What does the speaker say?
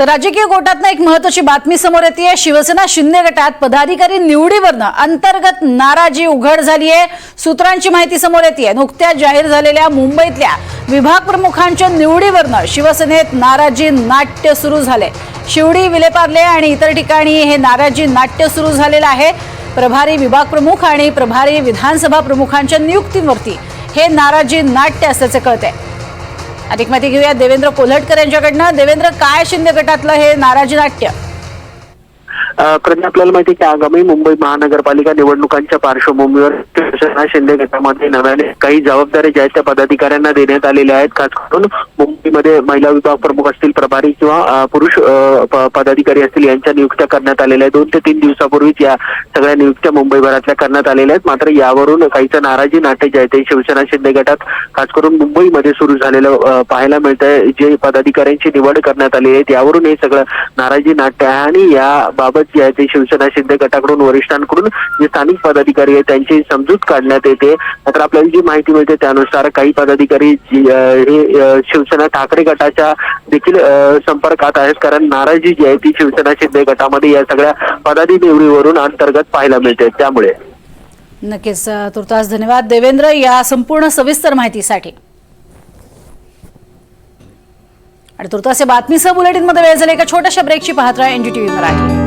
तर राजकीय गोटातनं एक महत्वाची बातमी समोर येते. आहे शिवसेना शिंदे गटात पदाधिकारी निवडीवरनं अंतर्गत नाराजी उघड झाली आहे सूत्रांची माहिती समोर येते. आहे नुकत्याच जाहीर झालेल्या मुंबईतल्या विभाग प्रमुखांच्या निवडीवरनं शिवसेनेत नाराजी नाट्य सुरू झाले. शिवडी विलेपार्ले आणि इतर ठिकाणी हे नाराजी नाट्य सुरू झालेलं आहे. प्रभारी विभाग प्रमुख आणि प्रभारी विधानसभा प्रमुखांच्या नियुक्तींवरती हे नाराजी नाट्य असल्याचे कळते अधिक माहिती घेऊया देवेंद्र कोल्हटकर यांच्याकडनं. देवेंद्र काय शिंदे गटातलं हे नाराजी नाट्य? कारण आपल्याला माहिती की आगामी मुंबई महानगरपालिका निवडणुकांच्या पार्श्वभूमीवर शिवसेना शिंदे गटामध्ये नव्याने काही जबाबदाऱ्या ज्या आहेत त्या पदाधिकाऱ्यांना देण्यात आलेल्या आहेत. खास करून मुंबईमध्ये महिला विभाग प्रमुख असतील प्रभारी किंवा पुरुष पदाधिकारी असतील यांच्या नियुक्त्या करण्यात आलेल्या आहेत. दोन ते तीन दिवसापूर्वीच या सगळ्या नियुक्त्या मुंबईभरातल्या करण्यात आलेल्या आहेत. मात्र यावरून काहीचं नाराजी नाट्य जे आहे ते शिवसेना शिंदे गटात खास करून मुंबईमध्ये सुरू झालेलं पाहायला पाहायला मिळतंय. जे पदाधिकाऱ्यांची निवड करण्यात आली आहे यावरून हे सगळं नाराजी नाट्य आहे. आणि याबाबत जी आहे ते शिवसेना शिंदे गटाकडून वरिष्ठांकडून जे स्थानिक पदाधिकारी आहेत त्यांची समजूत काढण्यात येते. मात्र आपल्याला जी माहिती मिळते त्यानुसार काही पदाधिकारी हे शिवसेना ठाकरे गटाच्या देखील संपर्कात आहेत. कारण नाराजी जी आहे ती शिवसेना शिंदे गटामध्ये या सगळ्या पदाधी निवडीवरून अंतर्गत पाहायला मिळते. त्यामुळे. नक्कीच तुर्तास धन्यवाद. देवेंद्र या संपूर्ण सविस्तर माहितीसाठी. आणि तुर्तास या बातमीसह बुलेटिनमध्ये वेळ झाली. एका छोट्याशा ब्रेकची पाहत राहा एनडीटीव्ही मराठी.